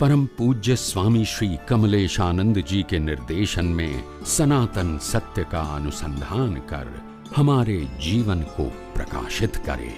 परम पूज्य स्वामी श्री कमलेशानंद जी के निर्देशन में सनातन सत्य का अनुसंधान कर हमारे जीवन को प्रकाशित करे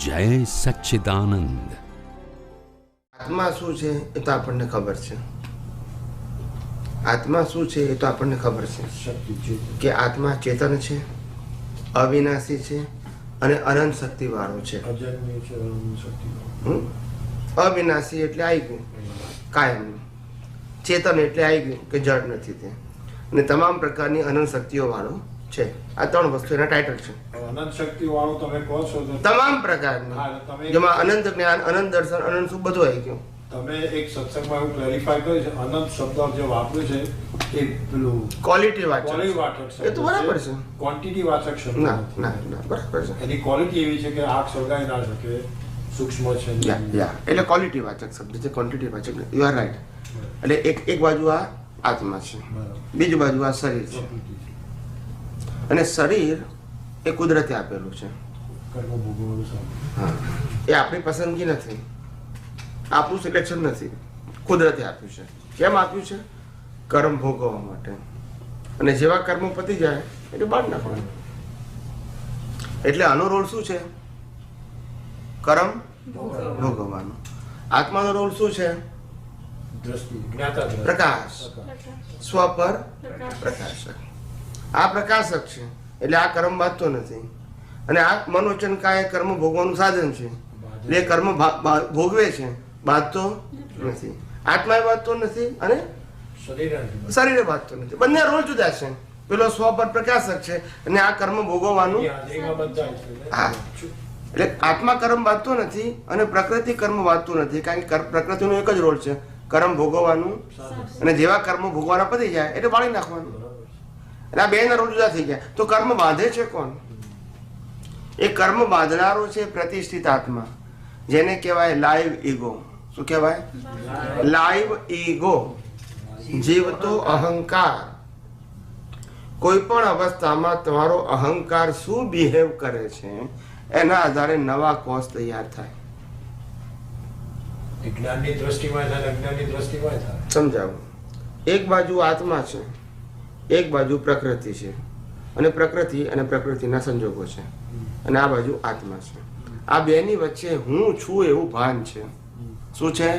जय सच्चिदानंद આત્મા શું છે એ તો આપણને ખબર છે આત્મા શું છે એ તો આપણને ખબર છે શક્તિ છે કે આત્મા ચેતન છે અવિનાશી છે અને અનંત શક્તિ વાળો છે અજન્ય છે અનંત શક્તિ હમ? અવિનાશી એટલે આવી ગયું કાયમ. ચેતન એટલે આવી ગયું કે જડ નથી તે. અને તમામ પ્રકારની અનંત શક્તિઓ વાળો છે. આ ત્રણ વસ્તુ એના ટાઇટલ છે. અનંત શક્તિઓ વાળો તમે કહો છો તમામ પ્રકારની. જેમાં અનંત જ્ઞાન અનંત દર્શન અનંત સુખ બધું આવી ગયું. તમે એક સત્સંગમાં એવું ક્લેરિફાય કર્યું છે અનંત શબ્દ જે વાપર્યું છે એ પેલું ક્વોલિટી વાચક ક્વોલિટી વાચક એ તો બરાબર છે. ક્વોન્ટિટી વાચક શબ્દ ના ના બરાબર છે. એની ક્વોલિટી એવી છે કે આગ સળગાવી ના શકે. સૂક્ષ્મ છે. યા યા એટલે ક્વોલિટી વાચક શબ્દ છે ક્વોન્ટિટી વાચક યુ આર રાઈટ એટલે એક એક બાજુ આ આત્મા છે. બીજી બાજુ આ શરીર છે. અને શરીર એ કુદરતે આપેલું છે. હા. એ આપણી પસંદગી નથી. આપણું સિલેક્શન નથી. કુદરતે આપ્યું છે. કેમ આપ્યું છે? કર્મ ભોગવવા માટે. અને જેવા કર્મો પતી જાય એટલે બાળ નાખવાનું. એટલે આનો રોલ શું છે? કર્મ? ભોગવવાનો. આત્માનો રોલ શું છે? દ્રષ્ટિ જ્ઞાતા દ્રષ્ટિ. પ્રકાશ. સ્વ પર પ્રકાશક. આ પ્રકાશક છે. એટલે આ કર્મ બાંધતો નથી. અને આ મનોચન કાય કર્મ ભોગવાનું સાધન છે. એટલે એ કર્મ ભોગવે છે. બાંધતો નથી. આત્માએ બાંધતો નથી અને શરીરે બાંધતો. નથી. બંને રોલ જુદા છે. પેલો સ્વ પર પ્રકાશક છે. અને આ કર્મ ભોગવવાનું હા. એટલે આત્મા કર્મ બાંધતો નથી અને પ્રકૃતિ કર્મ બાંધતું નથી, કારણ કે પ્રકૃતિનો એક જ રોલ છે. કર્મ ભોગવવાનું અને જેવા કર્મ ભોગવાના પતી જાય એટલે વાળી નાખવાનું. એટલે આ બે ના રોલ જુદા થઈ ગયા. તો કર્મ બાંધે છે કોણ? એ કર્મ બાંધનારો છે પ્રતિષ્ઠિત આત્મા. જેને કહેવાય લાઈવ ઈગો શું કહેવાય? લાઈવ ઈગો જીવતો અહંકાર. કોઈ પણ અવસ્થામાં તમારો અહંકાર શું બિહેવ કરે છે? એના આધારે નવા કોષ તૈયાર થાય. જ્ઞાનની દ્રષ્ટિમાં થાય અજ્ઞાનની દ્રષ્ટિમાં થાય. સમજાવું? એક બાજુ આત્મા છે એક બાજુ પ્રકૃતિ છે. અને પ્રકૃતિ અને પ્રકૃતિના સંજોગો છે. અને આ બાજુ આત્મા છે. આ બેની વચ્ચે હું છું એવું ભાન છે. શું છે?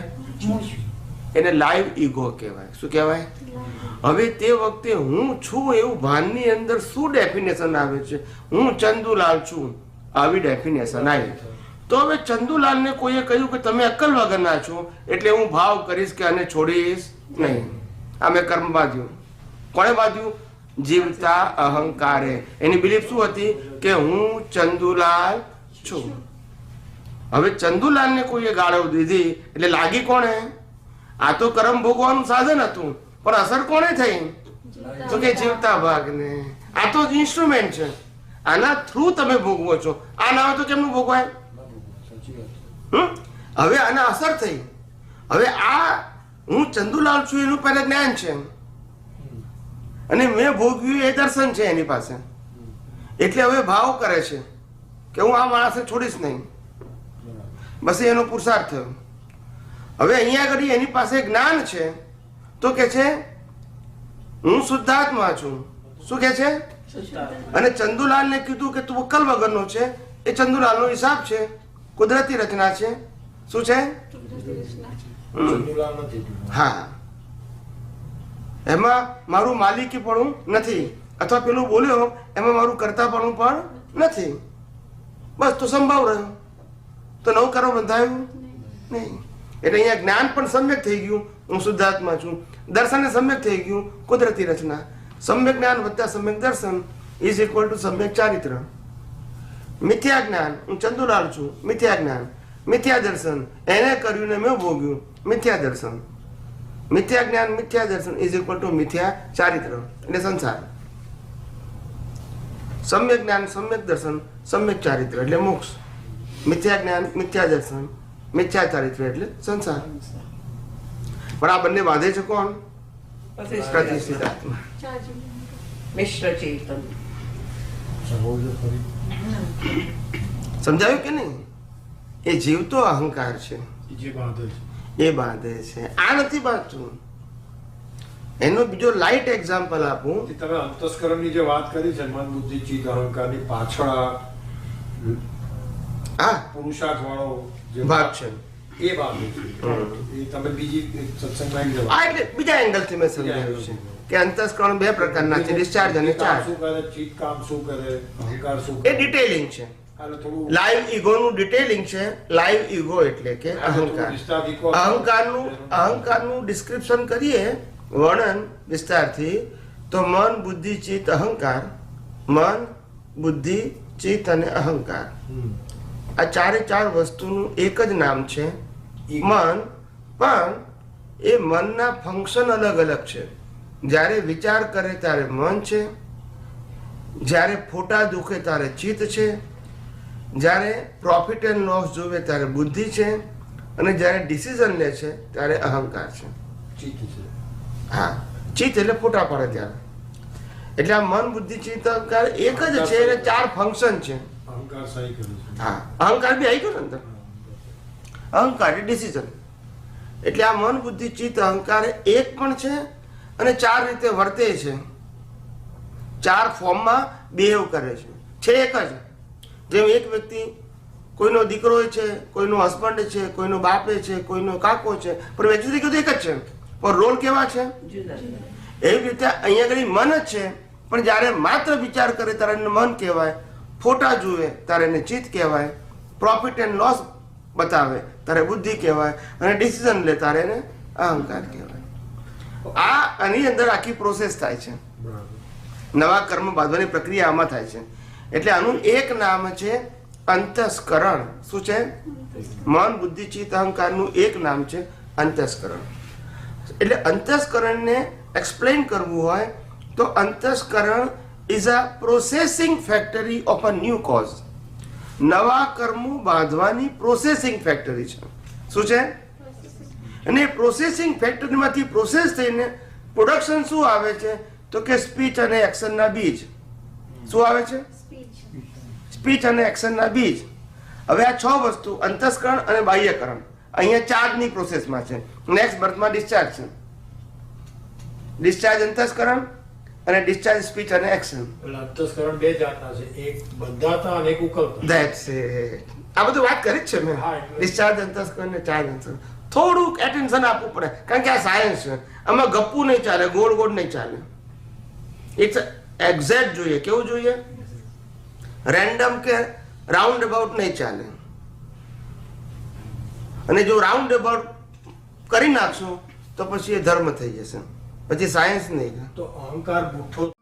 એને લાઈવ ઈગો કહેવાય. શું કહેવાય? હવે તે વખતે હું છું એવું ભાનની અંદર શું ડેફિનેશન આવે છે? હું ચંદુલાલ છું. આવી ડેફિનેશન આવી. તો હવે ચંદુલાલને કોઈએ કહ્યું કે તમે અક્કલ વગરના છો એટલે હું ભાવ કરીશ કે આને છોડીશ નહીં. આ મેં કર્મ બાંધ્યું. કોણે બાંધ્યું? જીવતા અહંકારે. એની બિલીફ શું હતી? કે હું ચંદુલાલ છું. હવે ચંદુલાલને કોઈએ ગાળો દીધી એટલે લાગી કોણે? આ તો કર્મ ભોગવાનું સાધન હતું પણ અસર કોણે થઈ? તો કે જીવતા ભાગને. આ તો ઇન્સ્ટ્રુમેન્ટ છે. આના થ્રુ તમે ભોગવો છો. આ ના હોય તો કેમનું ભોગવાય? હવે આને અસર થઈ. હવે આ હું ચંદુલાલ છું, એનું પહેલા જ્ઞાન છે. અને મેં ભોગવ્યું એ દર્શન છે એની પાસે. એટલે હવે ભાવ કરે છે કે હું આ માણસને છોડીશ નહીં. બસ એનો પુરુષાર્થ થયો. હવે અહીંયા આગળ એની પાસે જ્ઞાન છે તો કે છે, હું શુદ્ધાત્મા છું. શું કે છે? અને ચંદુલાલને કીધું કે તું અક્કલ વગરનો છે. એ ચંદુલાલનો હિસાબ છે. કુદરતી રચના છે. શું છે? હા. એમાં મારું માલિકી પણ નથી. અથવા પેલું બોલ્યો એમાં મારું કરતા પણ નથી. બસ તો સંભાવ રહ્યો. તો નવું કરવા બંધાયું? નહીં. એટલે અહીંયા જ્ઞાન પણ સમ્યક થઈ ગયું. હું શુદ્ધાત્મા છું. દર્શન સમ્યક થઈ ગયું. કુદરતી રચના. સમ્યક જ્ઞાન વત્તા સમ્યક દર્શન ઇઝ ઇક્વલ ટુ સમ્યક ચારિત્ર. મિથ્યા જ્ઞાન, હું ચંદુલાલ છું, મિથ્યા જ્ઞાન. મિથ્યા દર્શન, એને કર્યું ને મેં ભોગ્યું. મિથ્યા દર્શન. મિથ્યા જ્ઞાન, મિથ્યા દર્શન ઇઝ ઇક્વલ ટુ મિથ્યા ચારિત્ર. એટલે સંસાર. સમ્યક જ્ઞાન, સમ્યક દર્શન, સમ્યક ચારિત્ર. એટલે મોક્ષ. મિથ્યા જ્ઞાન, મિથ્યા દર્શન, મિથ્યા ચારિત્ર. એટલે સંસાર. પણ આ બંને બાંધે છે કોણ? પ્રતિષ્ઠિત આત્મા મિશ્ર ચેતન સમજાયું કે નહીં? એ જીવતો અહંકાર છે. એ બાંધે છે. આ નથી બાંધતું. એનો બીજો લાઇટ એક્ઝામ્પલ આપું. તમે અંતસ્કરણની જે વાત કરી છે મન બુદ્ધિ ચિત્ત અહંકારની પાછળ આ પુરુષાર્થ વાળો જે ભાગ છે. એ તમે બીજી એટલે બીજા એંગલથી મેં સમજાવ્યું છે કે અંતસ્કરણ બે પ્રકારના છે ડિસ્ચાર્જ અને ચાર્જ શું કરે ચિત્ત કામ શું કરે અહંકાર શું એ ડિટેલિંગ છે. લાઈવ ઈગોનું ડિટેલિંગ છે લાઈવ ઈગો એટલે કે અહંકાર. અહંકારનું અહંકારનું ડિસ્ક્રિપ્શન કરીએ વર્ણન વિસ્તારથી તો મન બુદ્ધિ ચિત્ત અહંકાર. મન બુદ્ધિ ચિત્ત અને અહંકાર. આ ચારે ચાર વસ્તુનું એક જ નામ છે. મન પણ એ મનના ફંક્શન અલગ અલગ છે. જ્યારે વિચાર કરે ત્યારે મન છે જ્યારે ફોટા દુખે ત્યારે ચિત્ત છે જ્યારે પ્રોફિટ એન્ડ લોસ જોવે ત્યારે બુદ્ધિ છે અને જ્યારે ડિસિઝન લે છે ત્યારે અહંકાર છે. હા ચિત્ત એટલે ફોટા પડે ત્યારે. એટલે આ મન બુદ્ધિ ચિત્ત અહંકાર એક જ છે એટલે ચાર ફંક્શન છે. અહંકાર હા અહંકાર બી આવી ગયો ને અહંકાર ડિસિઝન એટલે આ મન બુદ્ધિ ચિત્ત અહંકાર એક પણ છે અને ચાર રીતે વર્તે છે. ચાર ફોર્મમાં બિહેવ કરે છે. છે એક જ. જેમ એક વ્યક્તિ કોઈનો દીકરો છે કોઈનો હસબન્ડ છે કોઈનો બાપે છે કોઈનો કાકો છે પણ વ્યક્તિ તો એક જ છે. પણ રોલ કેવા છે? એવી રીતે અહીંયા આગળ મન જ છે. પણ જ્યારે માત્ર વિચાર કરે ત્યારે એને મન કહેવાય ફોટા જુએ ત્યારે એને ચિત્ત કહેવાય. પ્રોફિટ એન્ડ લોસ બતાવે. તારે બુદ્ધિ કહેવાય અને ડિસિઝન લે તારે એને અહંકાર કહેવાય. આ આની અંદર આખી પ્રોસેસ થાય છે. નવા કર્મ બાંધવાની પ્રક્રિયા આમાં થાય છે. એટલે આનું એક નામ છે અંતસ્કરણ. શું છે? મન બુદ્ધિ ચિત્ત અહંકારનું એક નામ છે અંતસ્કરણ. એટલે અંતસ્કરણને એક્સપ્લેન કરવું હોય તો અંતસ્કરણ is a processing factory of a new cause નવા કર્મો બાંધવાની પ્રોસેસિંગ ફેક્ટરી છે. શું છે? અને પ્રોસેસિંગ ફેક્ટરીમાંથી પ્રોસેસ થઈને પ્રોડક્શન શું આવે છે? તો કે સ્પીચ અને એક્શનના બીજ. શું આવે છે? સ્પીચ અને એક્શનના બીજ. હવે આ છ વસ્તુ, અંતસ્કરણ અને બાહ્યકરણ. અહીંયા ચાર્જની પ્રોસેસમાં છે. નેક્સ્ટ બર્થમાં ડિસ્ચાર્જ છે. ડિસ્ચાર્જ અંતસ્કરણ અને ડિસ્ચાર્જ સ્પીચ અને એક્શન એટલે અંતસ્કરણ બે જાતના છે. એક બંધાતા અને એક ઉકલતા. ધેટ્સ ઇટ આ બધું વાત કરી જ છે મેં. ડિસ્ચાર્જ અંતસ્કરણ ને ચાર્જ અંતસ્કરણ. થોડુંક એટેન્શન આપવું પડે. કારણ કે આ સાયન્સ છે. આમાં ગપ્પુ નહીં ચાલે ગોળ ગોળ નહીં ચાલે. ઇટ્સ એક્ઝેક્ટ જોઈએ. કેવું જોઈએ? રેન્ડમ કે રાઉન્ડ અબાઉટ નહીં ચાલે. અને જો રાઉન્ડ અબાઉટ કરી નાખશું તો પછી એ ધર્મ થઈ જશે. પછી સાયન્સ નહીં. તો અહંકાર બુઠ્ઠો